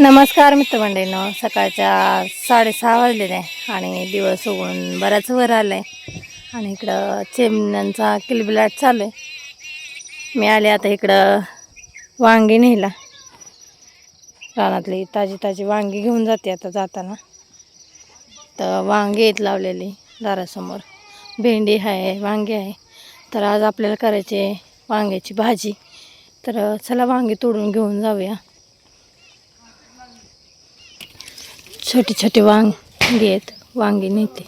नमस्कार मित्रमंडळीनो. सकाळच्या साडेसहा वाजलेले आहे आणि दिवस उघडून बराच वर आलं आहे आणि इकडं चिमण्यांचा किलबिलाट चालू आहे. मी आले आता इकडं वांगी नेला रानातली ताजी ताजी वांगी घेऊन जाते आता जाताना. तर वांगी आहेत लावलेली दारासमोर. भेंडी आहे वांगी आहे. तर आज आपल्याला करायचे वांग्याची भाजी. तर चला वांगी तोडून घेऊन जाऊया. छोटी छोटी वांग आहेत वांगी नेते.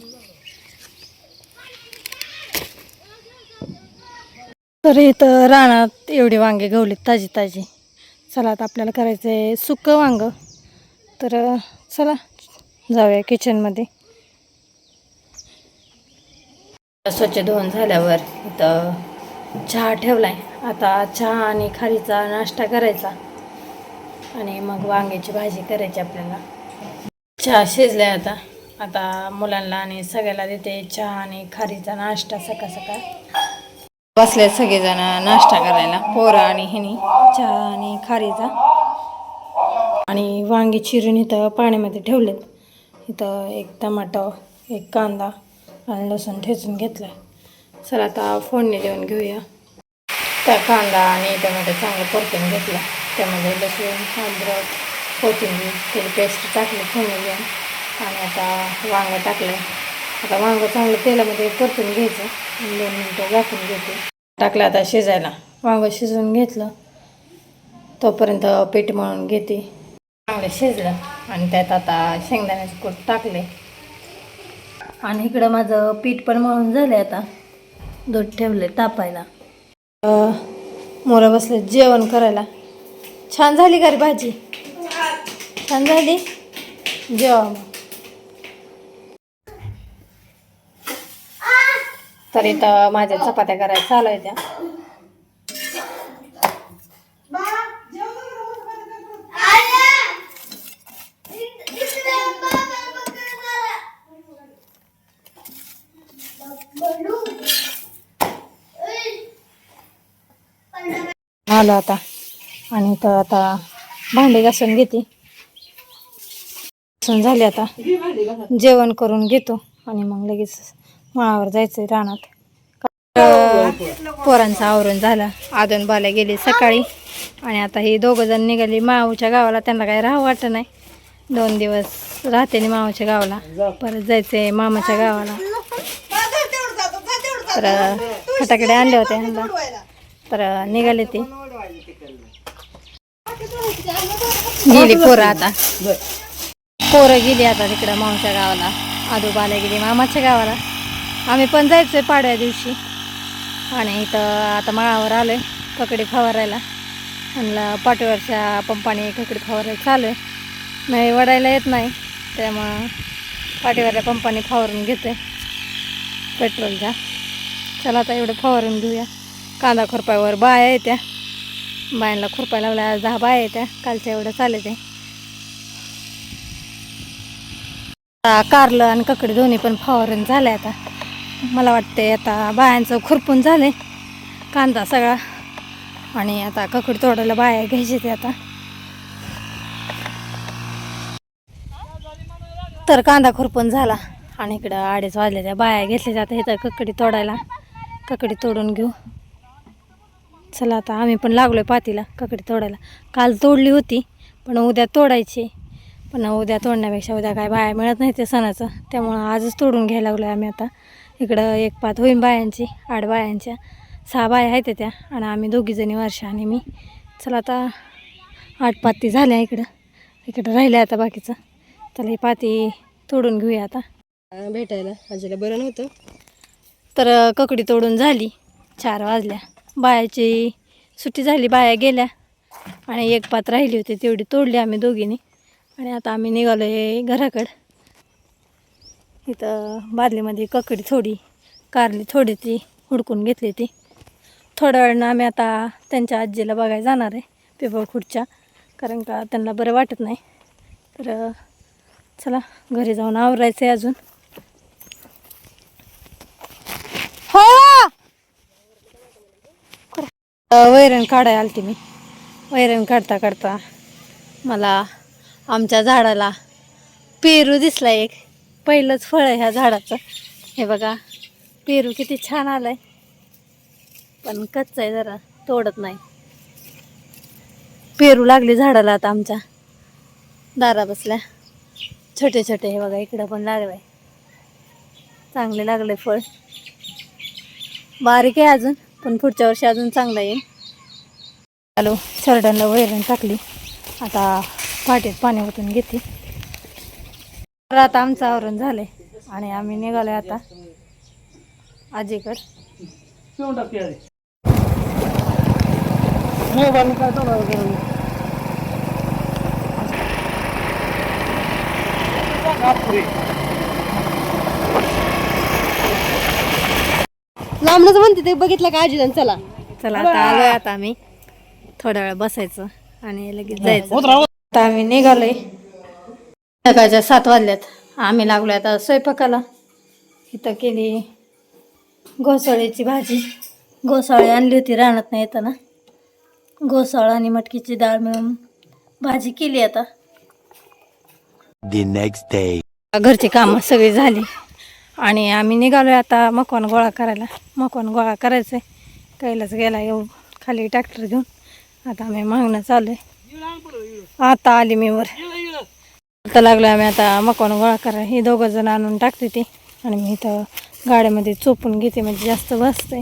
तर इथं रानात एवढे वांगे गवलेत ताजी ताजी. चला आता आपल्याला करायचं आहे सुकं वांग. तर चला जाऊया किचनमध्ये स्वच्छ धुवून झाल्यावर इथं चहा ठेवला आहे आता चहा आणि खारीचा नाश्ता करायचा. आणि मग वांग्याची भाजी करायची आपल्याला. चहा शिजलाय आता. आता मुलांना आणि सगळ्याला देते चहा आणि खारीचा नाश्ता सकाळ सकाळ. बसले सगळेजण नाश्ता करायला पोरं आणि ह्यानी चहा आणि खारीचा. आणि वांगी चिरून इथं पाण्यामध्ये ठेवलेत. इथं एक टमाटो एक कांदा आणि लसूण ठेचून घेतलाय. चला आता फोडणी देऊन घेऊया. त्या कांदा आणि त्यामध्ये चांगलं परतून घेतला. त्यामध्ये लसूण अद्रक कोथिंबीर त्याची पेस्ट टाकली फोडणी देऊन आणि आता वांगं टाकलं आता वांगं चांगलं तेलामध्ये परतून घ्यायचं. दोन मिनटं झाकून घेते. टाकलं आता शिजायला. वांगं शिजवून घेतलं. तोपर्यंत पीठ मळून घेते. चांगलं शिजलं आणि त्यात आता शेंगदाण्याचं कूट टाकले आणि इकडं माझं पीठ पण मळून झालं आता. दूध ठेवले तापायला. अं, मुलं बसले जेवण करायला. छान झाली का रे भाजी? छान झाली जेवा मग तर इथं माझ्या चपात्या करायला चालू आहे त्या आलो आता आणि तर आता भांडे घासून घेते घासून झाले आता. जेवण करून घेतो आणि मग लगेच माळावर जायचंय रानात. अं, पोरांचं आवरून झालं. आदून बाला गेली सकाळी. आणि आता ही दोघं जण निघाली माऊच्या गावाला. त्यांना काही राहू वाटत नाही. दोन दिवस राहते नि मामाच्या गावाला. परत जायचंय मामाच्या गावाला. तर फटाकडे आणले होते ह्यांना. तर निघाले ते. गेली पोरं आता. पोरं गेली आता तिकडं मामाच्या गावाला. आजोबाला गेली मामाच्या गावाला. आम्ही पण जायचोय पाडव्या दिवशी. आणि इथं आता माळावर आलो आहे ककडी फवारायला. म्हणलं पाठीवरच्या पंपाने ककडी फवारायला चालू आहे नाही वडायला येत नाही. त्यामुळं पाठीवरच्या पंपाने फवारून घेते पेट्रोलच्या चला आता एवढं फवारून घेऊया. कांदा खुरपायवर बाया येत्या. बायांना खुरपाय लावल्या दहा बाया येत्या. कालच्या एवढं चालले ते आता कारलं आणि ककडी दोन्ही पण फवारून झालं आता. मला वाटते आता बायांचं खुरपून झाले कांदा सगळा. आणि आता ककडी तोडायला बाया घ्यायची ते आता. तर कांदा खुरपून झाला. आणि इकडं अडीच वाजले त्या बाया घेतल्या जातात इथं ककडी तोडायला. ककडी तोडून घेऊ. चला आता आम्ही पण लागलोय पातीला ककडी तोडायला. काल तोडली होती पण उद्या तोडायची. पण उद्या तोडण्यापेक्षा उद्या काय बाया मिळत नाही ते सणाचं. त्यामुळं आजच तोडून घ्यायला लागलो आम्ही आता. इकडं एक पात होईन बायांची आठ बायांच्या. सहा बाया आहेत त्या आणि आम्ही दोघीजणी वर्षा आणि मी. चला आता आठ पाती झाल्या इकडं. इकडं राहिल्या आता बाकीचं. चला ही पाती तोडून घेऊया आता. भेटायला. आजीला बरं नव्हतं. तर ककडी तोडून झाली. चार वाजल्या. बायाची सुट्टी झाली. बाया गेल्या. आणि एक पात राहिली होती. तेवढी तोडली आम्ही दोघींनी. आणि आता आम्ही निघालो आहे घराकडं. इथं बादलीमध्ये ककडी थोडी कारली थोडी ती हुडकून घेतली ती. थोड्या वेळानं आम्ही आता त्यांच्या आजीला बघायला जाणार आहे पेपर खुर्च्या कारण का त्यांना बरं वाटत नाही. तर चला घरी जाऊन आवरायचं आहे अजून. हो! वैरण काढायला आलती मी. वैरण काढता काढता मला आमच्या झाडाला पेरू दिसला एक. पहिलंच फळ आहे ह्या झाडाचं. हे बघा पेरू किती छान आलाय. पण कच्चा आहे जरा तोडत नाही. पेरू लागले झाडाला आता आमच्या. दारा बसल्या. छोटे छोटे हे बघा इकडं पण लागलंय. चांगले लागले फळ. बारीक आहे अजून पण पुढच्या वर्षी अजून चांगला येईल. हॅलो सरड्यांना वैरण टाकली. आता पाटीत पाणी ओतून घेते. तर आता आमचं आवरण झालंय आणि आम्ही निघालोय आता आजीकड. लांबनच म्हणते ते बघितलं का आजीला चला. चला आता आलोय आता आम्ही. थोड्या वेळ बसायचं आणि लगेच जायचं. आता आम्ही निघालोय. सकाळच्या सात वाजल्यात. आम्ही लागलोय आता स्वयंपाकाला. इथं केली घोसाळ्याची भाजी. घोसाळे आणली होती रानात नाही येताना. घोसाळ आणि मटकीची डाळ मिळून भाजी केली आता. The next day. घरची कामं सगळी झाली. आणि आम्ही निघालोय आता मकवान गोळा करायला. मकवान गोळा करायचं आहे कैलाच गेला येऊ खाली ट्रॅक्टर घेऊन. आता आम्ही मागणं चालू आहे आता आली मी वर. आता लागलो आम्ही आता मकवान गोळा करा ही दोघं जण आणून टाकते ती. आणि मी इथं गाड्यामध्ये चोपून घेते म्हणजे जास्त बसते.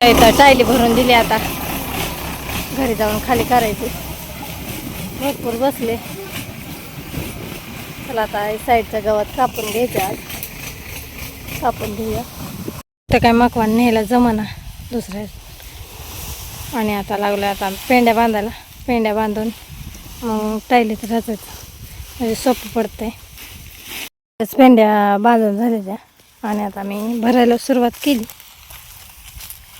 इथं टायली भरून दिली आता. घरी जाऊन खाली करायची. भरपूर बसले. चला आता हे साईडच्या गवत कापून घ्यायचं आज. कापून घेऊया. तर काय मकवान न्यायला जमाना. दुसऱ्या आणि आता लागलं आता पेंड्या बांधायला. पेंड्या बांधून मग टायलीत राहतात. म्हणजे सोपं पडतंय. त्याच पेंड्या बांधून झालेल्या आणि आता मी भरायला सुरुवात केली.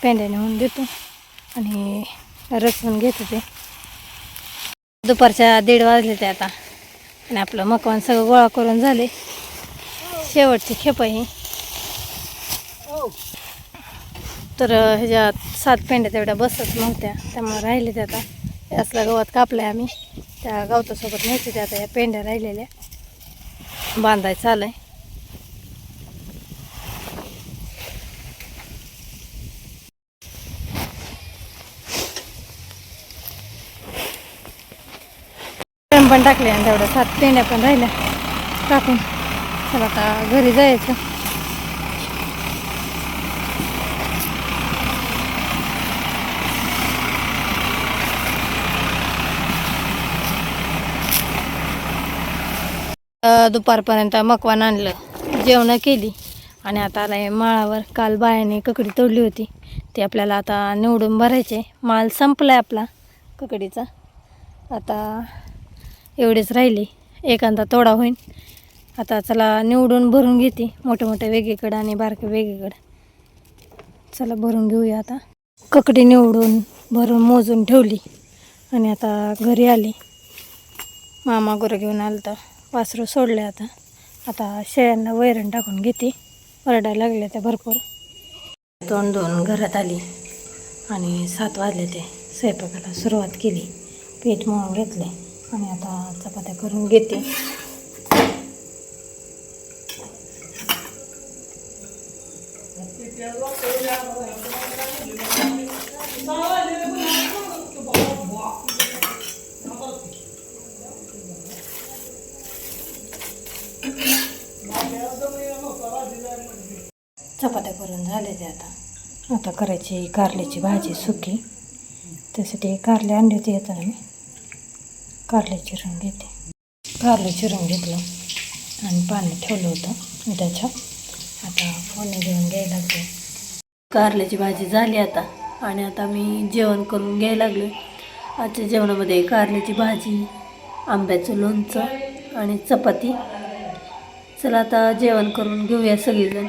पेंड्या नेऊन देतो. आणि रचून घेतो ते. दुपारच्या दीड वाजले ते आता. आणि आपलं मकवान सगळं गोळा करून झाले. शेवटची खेप आहे. ही. तर ह्याच्या ह्याच्यात सात पेंड्या तेवढ्या बसत नव्हत्या. त्यामुळे राहिले त्या आता. हे गवत कापलं आम्ही. त्या गवतासोबत न्यायचे त्या आता या पेंड्या राहिलेल्या. बांधायचं आलंय आहे पण टाकले आणि तेवढ्या सात पेंड्या पण राहिल्या. टाकून चला आता घरी जायचं. दुपारपर्यंत मकवान आणलं. जेवणं केली. आणि आता आला माळावर. काल बायाने ककडी तोडली होती. ती आपल्याला आता निवडून भरायचे माल संपला आहे आपला ककडीचा. आता एवढीच राहिली. एखादा तोडा होईल आता चला निवडून भरून घेते. मोठे मोठे वेगळीकडं आणि बारके वेगळीकडं. चला भरून घेऊया आता. ककडी निवडून भरून मोजून ठेवली. आणि आता घरी आली. मामा गोरं घेऊन आलं तर वासरू सोडले आता. आता शेळ्यांना वैरण टाकून घेते. ओरडायला लागले त्या भरपूर. तोंड धुवून घरात आली आणि सात वाजले ते. स्वयंपाकाला सुरुवात केली. पीठ मळून घेतले आणि आता चपात्या करून घेते. चपात्या करून झाले आता. आता करायची कारल्याची भाजी सुकी. त्यासाठी कारले आणले होते येताना मी. कारले चिरून घेते. कारले चिरून घेतलं आणि पाणी ठेवलं होतं त्याच्या आता फोडणी देऊन घ्यायला लागले. कारल्याची भाजी झाली आता आणि आता मी जेवण करून घ्यायला लागले. आजच्या जेवणामध्ये कारल्याची भाजी आंब्याचं लोणचं आणि चपाती. चला आता जेवण करून घेऊया सगळेजण.